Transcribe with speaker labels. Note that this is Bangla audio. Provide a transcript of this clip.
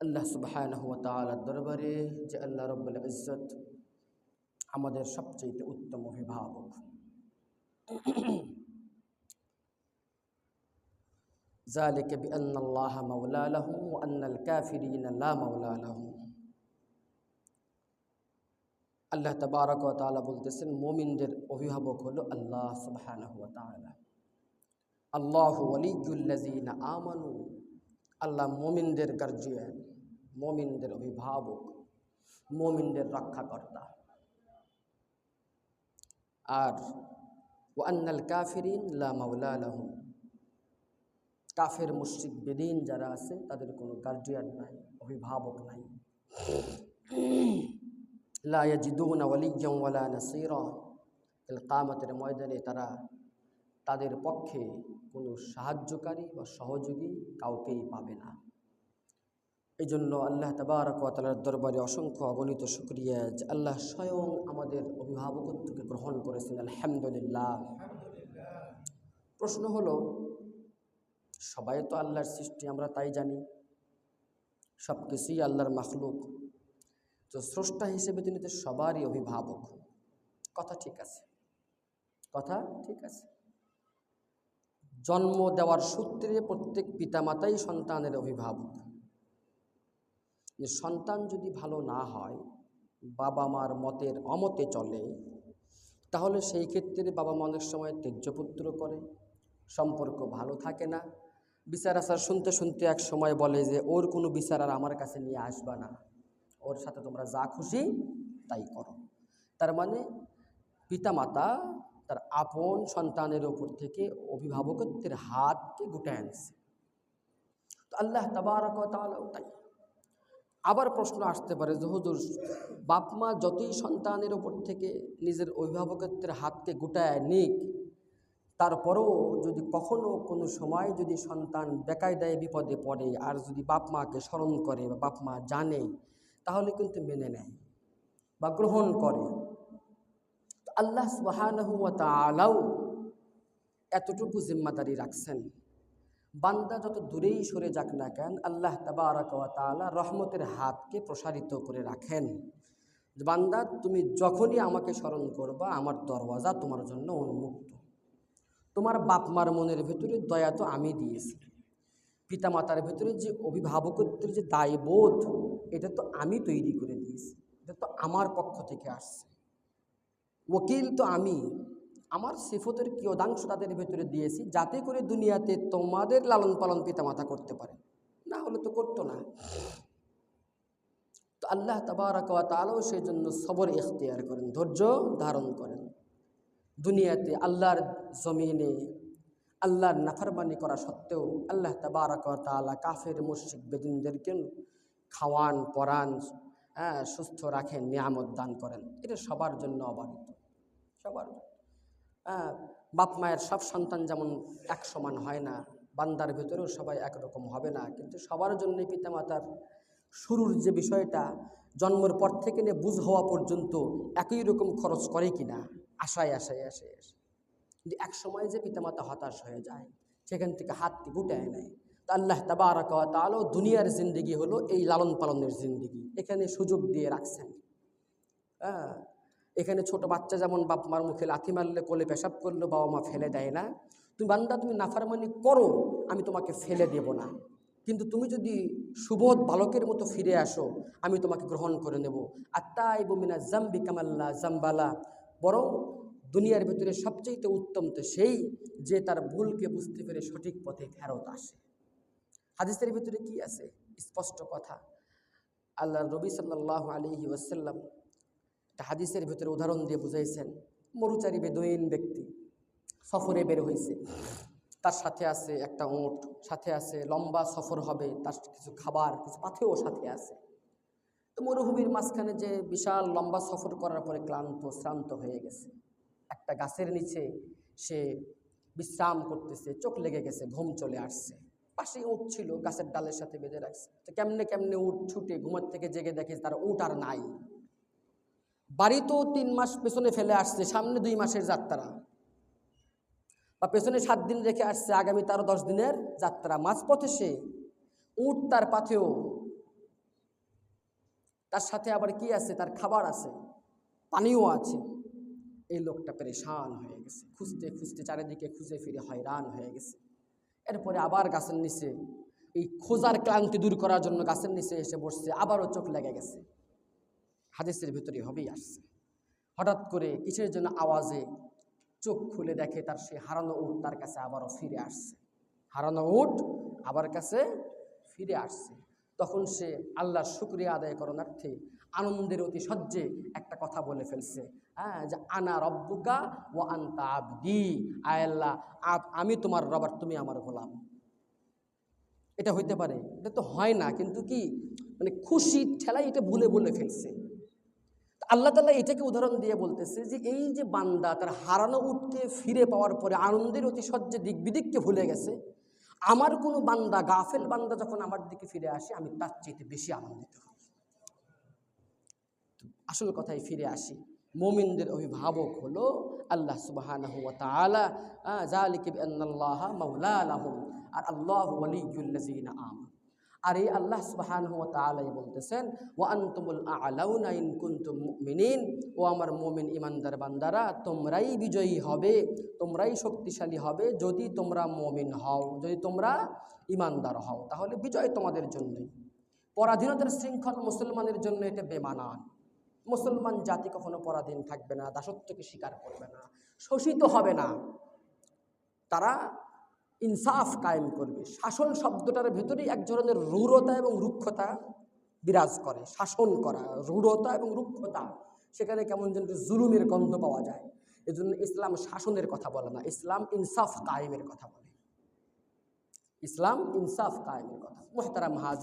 Speaker 1: আল্লাহ সুবহানাহু ওয়া তাআলার দরবারে যে আল্লাহ রব্বুল ইজ্জত আমাদের সবচেয়ে উত্তম অভিভাবক ذلك بأن الله مولى لهم وأن الكافرين لا مولى لهم আল্লাহ তাবারক ওয়া তাআলা বলতেছেন মুমিনদের অভিভাবক হলো আল্লাহ সুবহানাহু ওয়া তাআলা আল্লাহু ওয়ালিয়ুল্লাযিনা আমানু আল্লাহ মুমিনদের গার্জিয়ান মুমিনদের অভিভাবক, মুমিনদের রক্ষাকর্তা। আর ওয়ান্নাল কাফিরিন লা মাওলা লাহুম। কাফের মুশরিক বেদিন যারা আছে, তাদের কোনো গার্জিয়ান নাই, অভিভাবক নাই। লা ইয়াজিদুনা ওয়ালিয়্যান ওয়ালা নাসীরা। কাল কিয়ামতের ময়দানে তারা তাদের পক্ষে কোনো সাহায্যকারী বা সহযোগী কাউকেই পাবে না। এই জন্য আল্লাহ তাবারকালার দরবারে অসংখ্য অগণিত শুক্রিয়া যে আল্লাহ স্বয়ং আমাদের অভিভাবকত্বকে গ্রহণ করেছেন। আলহামদুলিল্লাহ। প্রশ্ন হলো, সবাই তো আল্লাহর সৃষ্টি, আমরা তাই জানি। সব কিছুই আল্লাহর মাখলুক। তো স্রষ্টা হিসেবে তিনি তো সবারই অভিভাবক। কথা ঠিক আছে। কথা ঠিক আছে। জন্ম দেওয়ার সূত্রে প্রত্যেক পিতামাতাই সন্তানের অভিভাবক। যে সন্তান যদি ভালো না হয় বাবা মার মতের অমতে চলে, তাহলে সেই ক্ষেত্রে বাবা মা অনেক সময় তেজ্যপুত্র করে, সম্পর্ক ভালো থাকে না। বিচার আচার শুনতে শুনতে এক সময় বলে যে, ওর কোনো বিচার আর আমার কাছে নিয়ে আসবা না। ওর সাথে তোমরা যা খুশি তাই করো। তার মানে পিতামাতা তার আপন সন্তানের ওপর থেকে অভিভাবকত্বের হাতকে গুটে আনছে। তো আল্লাহ তাবারক তাই আবার প্রশ্ন আসতে পারে যে, হুজুর, বাপ মা যতই সন্তানের ওপর থেকে নিজের অভিভাবকত্বের হাতকে গুটায় নিক, তারপরেও যদি কখনো কোনো সময় যদি সন্তান বেকায়দায় বিপদে পড়ে আর যদি বাপ মাকে স্মরণ করে বা বাপ মা জানে, তাহলে কিন্তু মেনে নেয় বা গ্রহণ করে। আল্লাহ তাআলাও এতটুকু জিম্মাদারি রাখছেন। বান্দা যত দূরেই সরে যাক না কেন, আল্লাহ তাআলা রহমতের হাতকে প্রসারিত করে রাখেন। বান্দা, তুমি যখনই আমাকে স্মরণ করবা, আমার দরওয়াজা তোমার জন্য উন্মুক্ত। তোমার বাপ মার মনের ভেতরে দয়া তো আমি দিয়েছি। পিতামাতার ভেতরে যে অভিভাবকত্বের যে দায়বোধ, এটা তো আমি তৈরি করে দিয়েছি। এটা তো আমার পক্ষ থেকে আসছে। ওকিল তো আমি। আমার সিফতের কিয়দাংশ তাদের ভেতরে দিয়েছি, যাতে করে দুনিয়াতে তোমাদের লালন পালন পিতামাতা করতে পারে। না হলে তো করতো না। তো আল্লাহ তাবারাকা তালাও সেই জন্য সবর ইখতিয়ার করেন, ধৈর্য ধারণ করেন। দুনিয়াতে আল্লাহর জমিনে আল্লাহর নাফরমানি করা সত্ত্বেও আল্লাহ তাবারাক তালা কাফের মুশিক বেদিনদেরকে খাওয়ান, পরান হ্যাঁ সুস্থ রাখেন, নিয়ামত দান করেন। এটা সবার জন্য অবারিত। সবার। বাপ মায়ের সব সন্তান যেমন এক সমান হয় না, বান্দার ভেতরেও সবাই একরকম হবে না। কিন্তু সবার জন্যই পিতামাতার শুরুর যে বিষয়টা, জন্মের পর থেকে নিয়ে বুঝ হওয়া পর্যন্ত একই রকম খরচ করে কি না আশায় আশায় আশায়। আসে কিন্তু এক সময় যে পিতামাতা হতাশ হয়ে যায়, সেখান থেকে হাতকে গুটায় নেয়। তা আল্লাহ তাবারক তালও দুনিয়ার জিন্দিগি হলো এই লালন পালনের জিন্দিগি। এখানে সুযোগ দিয়ে রাখছেন। হ্যাঁ এখানে ছোট বাচ্চা যেমন বাপ মার মুখে লাথি মারলে, কোলে পেশাব করলে বাবা মা ফেলে দেয় না। তুমি বান্দা, তুমি নাফারমানি করো, আমি তোমাকে ফেলে দেব না। কিন্তু তুমি যদি সুবোধ বালকের মতো ফিরে আসো, আমি তোমাকে গ্রহণ করে নেব। আত্মাই বমিনা জাম্বি কামাল্লা জাম্বালা। বরং দুনিয়ার ভিতরে সবচেয়ে উত্তম তো সেই যে তার ভুলকে বুঝতে পেরে সঠিক পথে ফেরত আসে। হাদিসের ভিতরে কি আছে? স্পষ্ট কথা। আল্লাহ রবি সাল্লাহ আলিহি ওয়াসাল্লাম একটা হাদিসের ভিতরে উদাহরণ দিয়ে বুঝাইছেন, মরুচারী বেদইন ব্যক্তি, সফরে বের হয়েছে তার সাথে আছে একটা উঁট, সাথে আছে লম্বা সফর হবে, তার কিছু খাবার, কিছু পাথেও সাথে আছে। তো মরুভূমির মাঝখানে যে বিশাল লম্বা সফর করার পরে ক্লান্ত, শ্রান্ত হয়ে গেছে। একটা গাছের নিচে সে বিশ্রাম করতেছে, চোখ লেগে গেছে, ঘুম চলে আসছে। পাশেই উঠ ছিল, গাছের ডালের সাথে বেঁধে রাখছে। তো কেমনে কেমনে উঠ ছুটে ঘুমের থেকে জেগে দেখে তার উঠ আর নাই। বাড়িতেও তিন মাস পেছনে ফেলে আসছে, সামনে দুই মাসের যাত্রা। বা পেছনে সাত দিন রেখে আসছে আগামী তারও দশ দিনের যাত্রা। মাঝপথে সে উঠ তার পাথেও তার সাথে আবার কি আছে? তার খাবার আছে। পানিও আছে। এই লোকটা পরেশান হয়ে গেছে। খুঁজতে খুঁজতে চারিদিকে খুঁজে ফিরে হয়রান হয়ে গেছে। এরপরে আবার গাছের নিচে এই খোঁজার ক্লান্তি দূর করার জন্য গাছের নিচে এসে বসছে, আবারও চোখ লেগে গেছে। হাদিসের ভিতরে হবেই আসছে। হঠাৎ করে কিসের জন্য আওয়াজে চোখ খুলে দেখে তার সে হারানো উট তার কাছে আবারও ফিরে আসছে। হারানো উট আবার কাছে ফিরে আসছে। তখন সে আল্লাহর শুক্রিয়া আদায় করণার্থে আনন্দের অতি সহ্যে একটা কথা বলে ফেলছে হ্যাঁ যে আনা রব্বুকা ও আন্তা আবদি। আয়াল্লাহ আপ, আমি তোমার রবার তুমি আমার গোলাম। এটা হইতে পারে, এটা তো হয় না, কিন্তু কি মানে খুশি ঠেলাই এটা ভুলে বলে ফেলছে। আল্লাহ তালা এটাকে উদাহরণ দিয়ে বলতেছে যে এই যে বান্দা তার হারানো উঠকে ফিরে পাওয়ার পরে আনন্দের অতি সহ্যে দিক বিদিককে ভুলে গেছে, আমার কোনো বান্দা, গাফেল বান্দা যখন আমার দিকে ফিরে আসে, আমি তার চাইতে বেশি আনন্দিত হই। আসল কথায় ফিরে আসি, মোমিনদের অভিভাবক হলো আল্লাহ বিআন্নাল্লাহা মাওলালাহুম, আর আল্লাহ ওয়ালিয়ুল্লাযিনা আমানু। আর এই আল্লাহ সুবহানাহু ওয়া তাআলাই বলতেছেন, ওয়া আনতুমুল আ'লাউনা ইন কুনতুম মুমিনিন। ও আমার মুমিন ইমানদার বান্দারা, তোমরাই বিজয়ী হবে, তোমরাই শক্তিশালী হবে যদি তোমরা মুমিন হও, যদি তোমরা ইমানদার হও। তাহলে বিজয় তোমাদের জন্যই। পরাধীনতার শৃঙ্খল মুসলমানের জন্য এটা বেমানান। মুসলমান জাতি কখনো পরাধীন থাকবে না, দাসত্বকে স্বীকার করবে না, শোষিত হবে না। তারা ইনসাফ কায়েম করবে। শাসন শব্দটার ভেতরেই এক ধরনের রূঢ়তা এবং রুক্ষতা বিরাজ করে। শাসন করা, রূঢ়তা এবং রুক্ষতা। সেখানে কেমন যেন জুলুমের গন্ধ পাওয়া যায়। এজন্য ইসলাম শাসনের কথা বলে না, ইসলাম ইনসাফ কায়েমের কথা বলে। ইসলাম ইনসাফ কায়েমের কথা। মোহতারা হাজ